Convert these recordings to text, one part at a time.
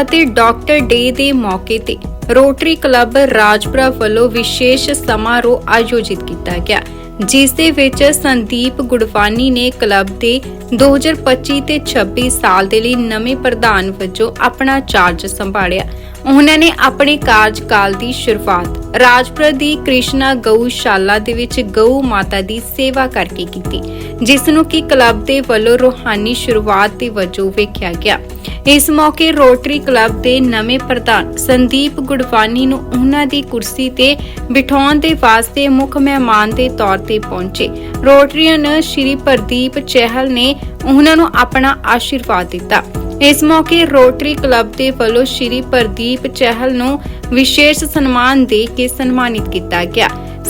ਅਤੇ ਡਾਕਟਰ ਡੇ ਦੇ ਮੌਕੇ ਤੇ ਰੋਟਰੀ ਕਲੱਬ ਰਾਜਪੁਰਾ ਵੱਲੋਂ ਵਿਸ਼ੇਸ਼ ਸਮਾਰੋਹ ਆਯੋਜਿਤ ਕੀਤਾ ਗਿਆ, ਜਿਸ ਦੇ ਵਿੱਚ ਸੰਦੀਪ ਗੁੜਵਾਨੀ ਨੇ ਕਲੱਬ ਦੇ 2025 ਤੇ 26 ਸਾਲ ਦੇ ਲਈ ਨਵੇਂ ਪ੍ਰਧਾਨ ਵਜੋਂ ਆਪਣਾ ਚਾਰਜ ਸੰਭਾਲਿਆ। ਉਹਨਾਂ ਨੇ ਆਪਣੇ ਕਾਰਜਕਾਲ ਦੀ ਸ਼ੁਰੂਆਤ ਰਾਜਪੁਰਾ ਦੀ ਕ੍ਰਿਸ਼ਨਾ ਗਊਸ਼ਾਲਾ ਦੇ ਵਿੱਚ ਗਊ ਮਾਤਾ ਦੀ ਸੇਵਾ ਕਰਕੇ ਕੀਤੀ, ਜਿਸ ਨੂੰ ਕਿ ਕਲੱਬ ਦੇ ਵੱਲੋਂ ਰੂਹਾਨੀ ਸ਼ੁਰੂਆਤ ਦੇ ਵਜੋਂ ਵੇਖਿਆ ਗਿਆ। ਇਸ ਮੌਕੇ ਰੋਟਰੀ ਕਲੱਬ ਦੇ ਨਵੇਂ ਪ੍ਰਧਾਨ ਸੰਦੀਪ ਗੁੜਵਾਨੀ ਨੂੰ ਉਹਨਾਂ ਦੀ ਕੁਰਸੀ ਤੇ ਬਿਠਾਉਣ ਦੇ ਵਾਸਤੇ ਮੁੱਖ ਮਹਿਮਾਨ ਦੇ ਤੌਰ ਤੇ ਪਹੁੰਚੇ। ਰੋਟਰੀਅਨ ਸ਼੍ਰੀ ਪ੍ਰਦੀਪ ਚਹਿਲ ਨੇ ਉਹਨਾਂ ਨੂੰ ਆਪਣਾ ਆਸ਼ੀਰਵਾਦ ਦਿੱਤਾ। ਇਸ ਮੌਕੇ ਰੋਟਰੀ ਕਲੱਬ ਦੇ ਵੱਲੋਂ ਸ਼੍ਰੀ ਪ੍ਰਦੀਪ ਚਹਿਲ ਨੂੰ ਵਿਸ਼ੇਸ਼ ਸਨਮਾਨ ਦੇ ਕੇ ਸਨਮਾਨਿਤ ਕੀਤਾ ਗਿਆ।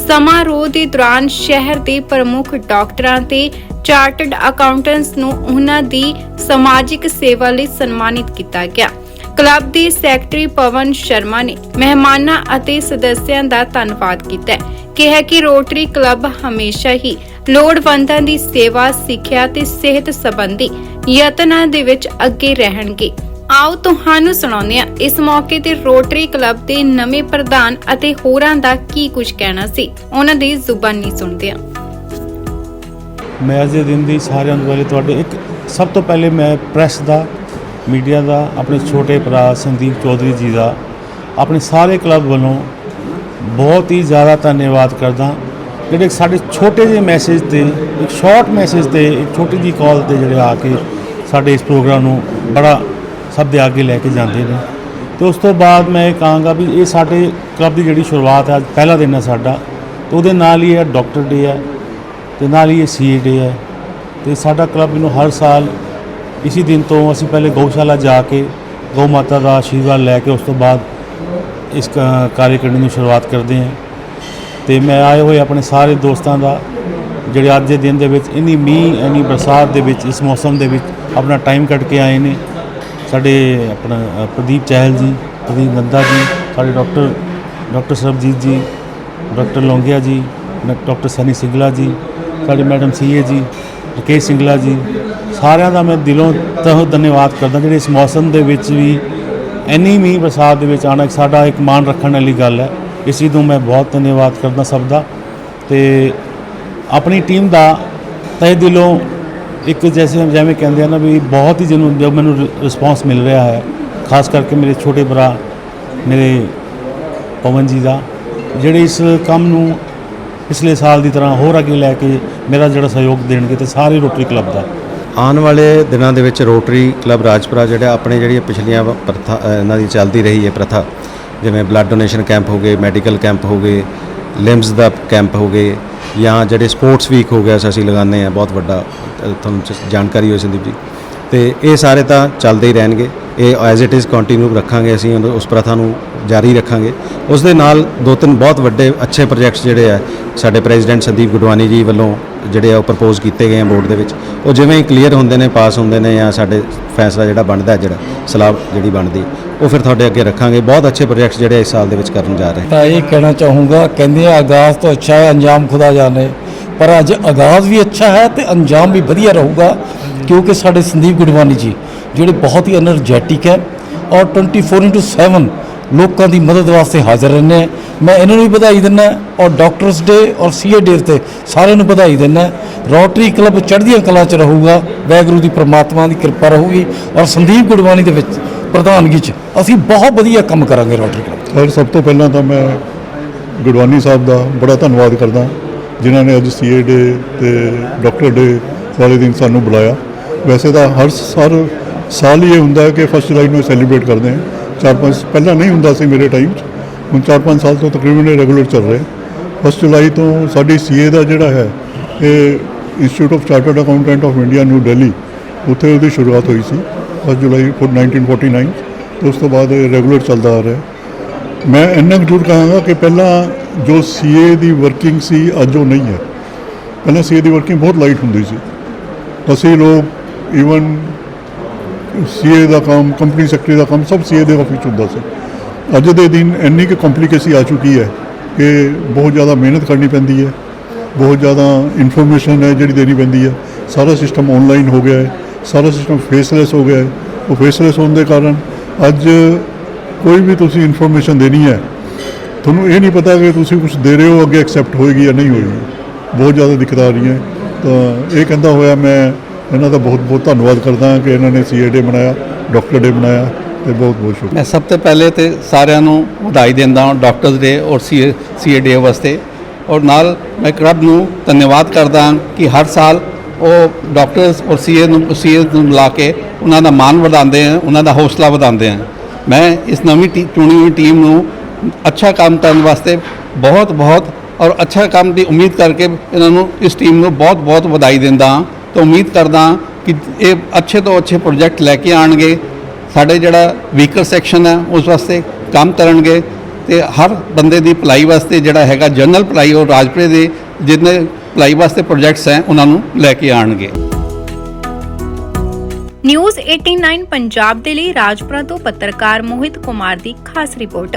ਸਮਾਰੋਹ ਦੇ ਦੌਰਾਨ ਸ਼ਹਿਰ ਦੇ ਪ੍ਰਮੁੱਖ ਡਾਕਟਰਾਂ ਤੇ ਚਾਰਟਰਡ ਅਕਾਊਂਟੈਂਟਸ ਨੂੰ ਉਹਨਾਂ ਦੀ ਸਮਾਜਿਕ ਸੇਵਾ ਲਈ ਸਨਮਾਨਿਤ ਕੀਤਾ ਗਿਆ। ਕਲੱਬ ਦੇ ਸੈਕਟਰੀ ਪਵਨ ਸ਼ਰਮਾ ਨੇ ਮਹਿਮਾਨਾਂ ਅਤੇ ਸਦੱਸਿਆਂ ਦਾ ਧੰਨਵਾਦ ਕੀਤਾ। ਕਿਹਾ ਕਿ ਰੋਟਰੀ ਕਲੱਬ ਹਮੇਸ਼ਾ ਹੀ ਲੋੜਵੰਦਾਂ ਦੀ ਸੇਵਾ, ਸਿੱਖਿਆ ਤੇ ਸਿਹਤ ਸੰਬੰਧੀ ਯਤਨਾਂ ਦੇ ਵਿੱਚ ਅੱਗੇ ਰਹਿਣਗੇ। ਆਓ ਤੁਹਾਨੂੰ ਸੁਣਾਉਂਦੇ ਹਾਂ ਇਸ ਮੌਕੇ ਤੇ ਰੋਟਰੀ ਕਲੱਬ ਦੇ ਨਵੇਂ ਪ੍ਰਧਾਨ ਅਤੇ ਹੋਰਾਂ ਦਾ ਕੀ ਕੁਝ ਕਹਿਣਾ ਸੀ। ਉਹਨਾਂ ਦੀ ਜ਼ੁਬਾਨੀ ਸੁਣਦੇ ਹਾਂ। ਮੈਂ ਅੱਜ ਦੇ ਦਿਨ ਦੀ ਸਾਰਿਆਂ ਨੂੰ ਪਹਿਲੇ ਤੁਹਾਡੇ ਇੱਕ ਸਭ ਤੋਂ ਪਹਿਲੇ ਮੈਂ ਪ੍ਰੈਸ ਦਾ, ਮੀਡੀਆ ਦਾ, ਆਪਣੇ ਛੋਟੇ ਭਰਾ ਸੰਦੀਪ ਚੌਧਰੀ ਜੀ ਦਾ, ਆਪਣੇ ਸਾਰੇ ਕਲੱਬ ਵੱਲੋਂ ਬਹੁਤ ਹੀ ਜ਼ਿਆਦਾ ਧੰਨਵਾਦ ਕਰਦਾ। ਜਿਹੜੇ ਸਾਡੇ ਛੋਟੇ ਜਿਹੇ ਮੈਸੇਜ ਤੇ, ਇੱਕ ਸ਼ਾਰਟ ਮੈਸੇਜ ਤੇ, ਇੱਕ ਛੋਟੀ ਜਿਹੀ ਕਾਲ ਤੇ ਜਿਹੜੇ ਆ ਕੇ ਸਾਡੇ ਇਸ ਪ੍ਰੋਗਰਾਮ ਨੂੰ ਬੜਾ ਸਭ ਦੇ ਅੱਗੇ ਲੈ ਕੇ ਜਾਂਦੇ ਨੇ। ਤੇ ਉਸ ਤੋਂ ਬਾਅਦ ਮੈਂ ਇਹ ਕਹਾਂਗਾ ਵੀ ਇਹ ਸਾਡੇ ਕਲੱਬ ਦੀ ਜਿਹੜੀ ਸ਼ੁਰੂਆਤ ਹੈ, ਅੱਜ ਪਹਿਲਾ ਦਿਨ ਹੈ ਸਾਡਾ। ਤੇ ਉਹਦੇ ਨਾਲ ਹੀ ਹੈ ਡਾਕਟਰ ਡੇ ਹੈ। ਤੇ ਨਾਲ ਹੀ ਇਹ ਸੀਏ ਡੇ ਹੈ। ਤੇ ਸਾਡਾ ਕਲੱਬ ਇਹਨੂੰ ਹਰ ਸਾਲ ਇਸੇ ਦਿਨ ਤੋਂ ਅਸੀਂ ਪਹਿਲੇ ਗਊਸ਼ਾਲਾ ਜਾ ਕੇ ਗਊ ਮਾਤਾ ਦਾ ਆਸ਼ੀਰਵਾਦ ਲੈ ਕੇ ਉਸ ਤੋਂ ਬਾਅਦ ਇਸ ਕ- ਕਾਰਜਕਰਨੀ ਨੂੰ ਸ਼ੁਰੂਆਤ ਕਰਦੇ ਹਾਂ। ਤੇ ਮੈਂ ਆਏ ਹੋਏ ਆਪਣੇ ਸਾਰੇ ਦੋਸਤਾਂ ਦਾ, ਜਿਹੜੇ ਅੱਜ ਦੇ ਦਿਨ ਦੇ ਵਿੱਚ ਇੰਨੀ ਮੀਂਹ, ਇੰਨੀ ਬਰਸਾਤ ਦੇ ਵਿੱਚ, ਇਸ ਮੌਸਮ ਦੇ ਵਿੱਚ ਆਪਣਾ ਟਾਈਮ ਕੱਢ ਕੇ ਆਏ ਨੇ। ਸਾਡੇ ਆਪਣਾ ਪ੍ਰਦੀਪ ਚਹਿਲ ਜੀ, ਪ੍ਰਦੀਪ ਨੰਦਾ ਜੀ, ਸਾਡੇ ਡਾਕਟਰ ਡਾਕਟਰ ਸਰਬਜੀਤ ਜੀ, ਡਾਕਟਰ ਲੋਂਗਿਆ ਜੀ, ਡ- ਡਾਕਟਰ ਸਨੀ ਸਿੰਗਲਾ ਜੀ ਸਾਡੇ ਮੈਡਮ ਸੀਏ ਜੀ, ਰਕੇਸ਼ ਸਿੰਗਲਾ ਜੀ, ਸਾਰਿਆਂ ਦਾ ਮੈਂ ਦਿਲੋਂ ਤਹਿ ਧੰਨਵਾਦ ਕਰਦਾ ਜਿਹੜੇ ਇਸ ਮੌਸਮ ਦੇ ਵਿੱਚ ਵੀ ਇੰਨੀ ਮੀਂਹ ਬਰਸਾਤ ਦੇ ਵਿੱਚ ਆਣਾ ਸਾਡਾ ਇੱਕ ਮਾਣ ਰੱਖਣ ਵਾਲੀ ਗੱਲ ਹੈ। ਇਸ ਚੀਜ਼ ਨੂੰ ਮੈਂ ਬਹੁਤ ਧੰਨਵਾਦ ਕਰਦਾ ਸਭ ਦਾ ਤੇ ਆਪਣੀ ਟੀਮ ਦਾ ਤਹਿ ਦਿਲੋਂ ਇੱਕ ਜੈਸੇ ਜਿਵੇਂ ਕਹਿੰਦੇ ਆ ਨਾ ਵੀ ਬਹੁਤ ਹੀ ਜਿਹਨੂੰ ਜੋ ਮੈਨੂੰ ਰਿਸਪੌਂਸ ਮਿਲ ਰਿਹਾ ਹੈ, ਖਾਸ ਕਰਕੇ ਮੇਰੇ ਛੋਟੇ ਭਰਾ, ਮੇਰੇ ਪਵਨ ਜੀ ਦਾ, ਜਿਹੜੇ ਇਸ ਕੰਮ ਨੂੰ ਪਿਛਲੇ ਸਾਲ ਦੀ ਤਰ੍ਹਾਂ ਹੋਰ ਅੱਗੇ ਲੈ ਕੇ ਮੇਰਾ ਜਿਹੜਾ ਸਹਿਯੋਗ ਦੇਣਗੇ ਤੇ ਸਾਰੇ ਰੋਟਰੀ ਕਲੱਬ ਦਾ। ਆਉਣ ਵਾਲੇ ਦਿਨਾਂ ਦੇ ਵਿੱਚ ਰੋਟਰੀ ਕਲੱਬ ਰਾਜਪੁਰਾ ਜਿਹੜਾ ਆਪਣੇ ਜਿਹੜੀਆਂ ਪਿਛਲੀਆਂ ਪ੍ਰਥਾ ਇਹਨਾਂ ਦੀ ਚੱਲਦੀ ਰਹੀ ਹੈ ਪ੍ਰਥਾ, ਜਿਵੇਂ ਬਲੱਡ ਡੋਨੇਸ਼ਨ ਕੈਂਪ ਹੋ ਗਏ ਮੈਡੀਕਲ ਕੈਂਪ ਹੋ ਗਏ ਲਿੰਬਸ ਦਾ ਕੈਂਪ ਹੋ ਗਏ, ਜਾਂ ਜਿਹੜੇ ਸਪੋਰਟਸ ਵੀਕ ਹੋ ਗਿਆ ਅਸੀਂ ਲਗਾਉਂਦੇ ਆ ਬਹੁਤ ਵੱਡਾ ਤੁਹਾਨੂੰ ਜਾਣਕਾਰੀ ਹੋਈ ਸੰਦੀਪ ਜੀ। ਤੇ ਇਹ ਸਾਰੇ ਤਾਂ ਚੱਲਦੇ ਹੀ ਰਹਿਣਗੇ। ਇਹ ਐਜ਼ ਇਟ ਇਜ਼ ਕੰਟੀਨਿਊ ਰੱਖਾਂਗੇ ਅਸੀਂ, ਉਹਨੂੰ- ਉਸ ਪ੍ਰਥਾ ਨੂੰ ਜਾਰੀ ਰੱਖਾਂਗੇ। ਉਸ ਦੇ ਨਾਲ ਦੋ ਤਿੰਨ ਬਹੁਤ ਵੱਡੇ, ਅੱਛੇ ਪ੍ਰੋਜੈਕਟਸ ਜਿਹੜੇ ਆ, ਸਾਡੇ ਪ੍ਰੈਜ਼ੀਡੈਂਟ ਸੰਦੀਪ ਗੁਡਵਾਨੀ ਜੀ ਵੱਲੋਂ ਜਿਹੜੇ ਆ ਉਹ ਪ੍ਰਪੋਜ਼ ਕੀਤੇ ਗਏ ਆ ਬੋਰਡ ਦੇ ਵਿੱਚ। ਉਹ ਜਿਵੇਂ ਕਲੀਅਰ ਹੁੰਦੇ ਨੇ ਪਾਸ ਹੁੰਦੇ ਨੇ ਜਾਂ ਸਾਡੇ ਫੈਸਲਾ ਜਿਹੜਾ ਬਣਦਾ ਜਿਹੜਾ ਸਲਾਬ ਜਿਹੜੀ ਬਣਦੀ, ਉਹ ਫਿਰ ਤੁਹਾਡੇ ਅੱਗੇ ਰੱਖਾਂਗੇ। ਬਹੁਤ ਅੱਛੇ ਪ੍ਰੋਜੈਕਟਸ ਜਿਹੜੇ ਇਸ ਸਾਲ ਦੇ ਵਿੱਚ ਕਰਨ ਜਾ ਰਹੇ ਤਾਂ ਇਹ ਕਹਿਣਾ ਚਾਹੂੰਗਾ, ਕਹਿੰਦੇ ਆ ਆਗਾਜ਼ ਤੋਂ ਅੱਛਾ ਹੈ, ਅੰਜਾਮ ਖੁਦਾ ਜਾਣੇ। ਪਰ ਅੱਜ ਆਗਾਜ਼ ਵੀ ਅੱਛਾ ਹੈ ਤੇ ਅੰਜਾਮ ਵੀ ਵਧੀਆ ਰਹੂਗਾ, ਕਿਉਂਕਿ ਸਾਡੇ ਸੰਦੀਪ ਗੁਡਵਾਨੀ ਜੀ, ਜਿਹੜੇ ਬਹੁਤ ਹੀ ਐਨਰਜੈਟਿਕ ਹੈ ਔਰ 24/7 ਲੋਕਾਂ ਦੀ ਮਦਦ ਵਾਸਤੇ ਹਾਜ਼ਰ ਰਹਿੰਦੇ ਹੈ। ਮੈਂ ਇਹਨਾਂ ਨੂੰ ਵੀ ਵਧਾਈ ਦਿੰਦਾ ਔਰ ਡਾਕਟਰਸ ਡੇ ਔਰ ਸੀਏ ਡੇ ਤੇ ਸਾਰਿਆਂ ਨੂੰ ਵਧਾਈ ਦਿੰਦਾ ਰੋਟਰੀ ਕਲੱਬ ਚੜ੍ਹਦੀਆਂ ਕਲਾ ਚ ਰਹੂਗਾ ਵੈਗਰੂ ਦੀ ਪ੍ਰਮਾਤਮਾ ਦੀ ਕਿਰਪਾ ਰਹੂਗੀ ਔਰ ਸੰਦੀਪ ਗੁਡਵਾਨੀ ਦੇ ਵਿੱਚ ਪ੍ਰਧਾਨਗੀ ਚ ਅਸੀਂ ਬਹੁਤ ਵਧੀਆ ਕੰਮ ਕਰਾਂਗੇ ਰੋਟਰੀ ਕਲੱਬ ਸਰ, ਸਭ ਤੋਂ ਪਹਿਲਾਂ ਤਾਂ ਮੈਂ ਗੁਰਵਾਨੀ ਸਾਹਿਬ ਦਾ ਬੜਾ ਧੰਨਵਾਦ ਕਰਦਾ ਜਿਨ੍ਹਾਂ ਨੇ ਅੱਜ ਸੀਏ ਡੇ ਤੇ ਡਾਕਟਰ ਡੇ ਵਾਲੇ ਦਿਨ ਸਾਨੂੰ ਬੁਲਾਇਆ। ਵੈਸੇ ਤਾਂ ਹਰ ਸਾਰ ਸਾਲ ਹੀ ਇਹ ਹੁੰਦਾ ਕਿ ਫਸਟ ਜੁਲਾਈ ਨੂੰ ਸੈਲੀਬ੍ਰੇਟ ਕਰਦੇ ਹਾਂ। ਚਾਰ ਪੰਜ ਪਹਿਲਾਂ ਨਹੀਂ ਹੁੰਦਾ ਸੀ ਮੇਰੇ ਟਾਈਮ 'ਚ। ਹੁਣ ਚਾਰ ਪੰਜ ਸਾਲ ਤੋਂ ਤਕਰੀਬਨ ਇਹ ਰੈਗੂਲਰ ਚੱਲ ਰਿਹਾ ਫਸਟ ਜੁਲਾਈ ਤੋਂ ਸਾਡੀ ਸੀਏ ਦਾ ਜਿਹੜਾ ਹੈ, ਇਹ Institute of Chartered Accountant of India New Delhi ਉੱਥੇ ਉਹਦੀ ਸ਼ੁਰੂਆਤ ਹੋਈ ਸੀ ਫਸਟ ਜੁਲਾਈ 1949 ਤੇ ਉਸ ਤੋਂ ਬਾਅਦ ਇਹ ਰੈਗੂਲਰ ਚੱਲਦਾ ਆ ਰਿਹਾ ਮੈਂ ਇੰਨਾ ਕੁ ਜ਼ਰੂਰ ਕਹਾਂਗਾ ਕਿ ਪਹਿਲਾਂ ਜੋ ਸੀਏ ਦੀ ਵਰਕਿੰਗ ਸੀ, ਅੱਜ ਉਹ ਨਹੀਂ ਹੈ। ਪਹਿਲਾਂ ਸੀਏ ਦੀ ਵਰਕਿੰਗ ਬਹੁਤ ਲਾਈਟ ਹੁੰਦੀ ਸੀ। ਅਸੀਂ ਲੋਕ ਈਵਨ ਸੀਏ ਦਾ ਕੰਮ, ਕੰਪਨੀ ਸੈਕਟਰੀ ਦਾ ਕੰਮ, ਸਭ ਸੀਏ ਦੇ ਆਫਿਸ 'ਚ ਹੁੰਦਾ ਸੀ। ਅੱਜ ਦੇ ਦਿਨ ਇੰਨੀ ਕੁ ਕੰਪਲਿਕੇਸੀ ਆ ਚੁੱਕੀ ਹੈ ਕਿ ਬਹੁਤ ਜ਼ਿਆਦਾ ਮਿਹਨਤ ਕਰਨੀ ਪੈਂਦੀ ਹੈ, ਬਹੁਤ ਜ਼ਿਆਦਾ ਇਨਫੋਰਮੇਸ਼ਨ ਹੈ ਜਿਹੜੀ ਦੇਣੀ ਪੈਂਦੀ ਹੈ। ਸਾਰਾ ਸਿਸਟਮ ਆਨਲਾਈਨ ਹੋ ਗਿਆ ਹੈ, ਸਾਰਾ ਸਿਸਟਮ ਫੇਸਲੈਸ ਹੋ ਗਿਆ ਹੈ। ਉਹ ਫੇਸਲੈਸ ਹੋਣ ਦੇ ਕਾਰਨ ਅੱਜ ਕੋਈ ਵੀ ਤੁਸੀਂ ਇਨਫੋਰਮੇਸ਼ਨ ਦੇਣੀ ਹੈ, ਤੁਹਾਨੂੰ ਇਹ ਨਹੀਂ ਪਤਾ ਕਿ ਤੁਸੀਂ ਕੁਝ ਦੇ ਰਹੇ ਹੋ, ਅੱਗੇ ਐਕਸੈਪਟ ਹੋਏਗੀ ਜਾਂ ਨਹੀਂ ਹੋਏਗੀ। ਬਹੁਤ ਜ਼ਿਆਦਾ ਦਿੱਕਤ ਆ ਰਹੀਆਂ ਤਾਂ ਇਹ ਕਹਿੰਦਾ ਹੋਇਆ ਮੈਂ ਇਹਨਾਂ ਦਾ ਬਹੁਤ ਬਹੁਤ ਧੰਨਵਾਦ ਕਰਦਾ ਹਾਂ ਕਿ ਇਹਨਾਂ ਨੇ ਸੀਏ ਡੇ ਬਣਾਇਆ ਡਾਕਟਰ ਡੇ ਬਣਾਇਆ ਤੇ ਬਹੁਤ ਬਹੁਤ ਸ਼ੁਕਰੀਆ। ਮੈਂ ਸਭ ਤੋਂ ਪਹਿਲੇ ਤੇ ਸਾਰਿਆਂ ਨੂੰ ਵਧਾਈ ਦਿੰਦਾ ਹਾਂ ਡਾਕਟਰਸ ਡੇ ਔਰ ਸੀ ਸੀ ਡੇ ਵਾਸਤੇ। ਔਰ ਨਾਲ ਮੈਂ ਕਲੱਬ ਨੂੰ ਧੰਨਵਾਦ ਕਰਦਾ ਹਾਂ ਕਿ ਹਰ ਸਾਲ ਉਹ ਡਾਕਟਰਸ ਔਰ ਸੀਏ ਨੂੰ ਸੀਏ ਨੂੰ ਮਿਲਾ ਕੇ ਉਹਨਾਂ ਦਾ ਮਾਣ ਵਧਾਉਂਦੇ ਹਨ ਉਹਨਾਂ ਦਾ ਹੌਸਲਾ ਵਧਾਉਂਦੇ ਹਨ ਮੈਂ ਇਸ ਨਵੀਂ ਟੀ, ਚੁਣੀ ਹੋਈ ਟੀਮ ਨੂੰ ਅੱਛਾ ਕੰਮ ਕਰਨ ਵਾਸਤੇ ਬਹੁਤ ਬਹੁਤ ਔਰ ਅੱਛਾ ਕੰਮ ਦੀ ਉਮੀਦ ਕਰਕੇ ਇਹਨਾਂ ਨੂੰ ਇਸ ਟੀਮ ਨੂੰ ਬਹੁਤ ਬਹੁਤ ਵਧਾਈ ਦਿੰਦਾ ਹਾਂ। ਤਾਂ ਉਮੀਦ ਕਰਦਾ ਕਿ ਇਹ ਅੱਛੇ ਤੋਂ ਅੱਛੇ ਪ੍ਰੋਜੈਕਟ ਲੈ ਕੇ ਆਣਗੇ। ਸਾਡੇ ਜਿਹੜਾ ਵੀਕਰ ਸੈਕਸ਼ਨ ਹੈ, ਉਸ ਵਾਸਤੇ ਕੰਮ ਕਰਨਗੇ ਤੇ ਹਰ ਬੰਦੇ ਦੀ ਭਲਾਈ ਵਾਸਤੇ ਜਿਹੜਾ ਹੈਗਾ ਜਨਰਲ ਭਲਾਈ ਔਰ ਰਾਜਪੁਰੇ ਦੇ ਜਿੰਨੇ ਭਲਾਈ ਵਾਸਤੇ ਪ੍ਰੋਜੈਕਟਸ ਹੈ, ਉਹਨਾਂ ਨੂੰ ਲੈ ਕੇ ਆਣਗੇ। ਨਿਊਜ਼ 89 ਪੰਜਾਬ ਦੇ ਲਈ ਰਾਜਪੁਰਾ ਤੋਂ ਪੱਤਰਕਾਰ ਮੋਹਿਤ ਕੁਮਾਰ ਦੀ ਖਾਸ ਰਿਪੋਰਟ।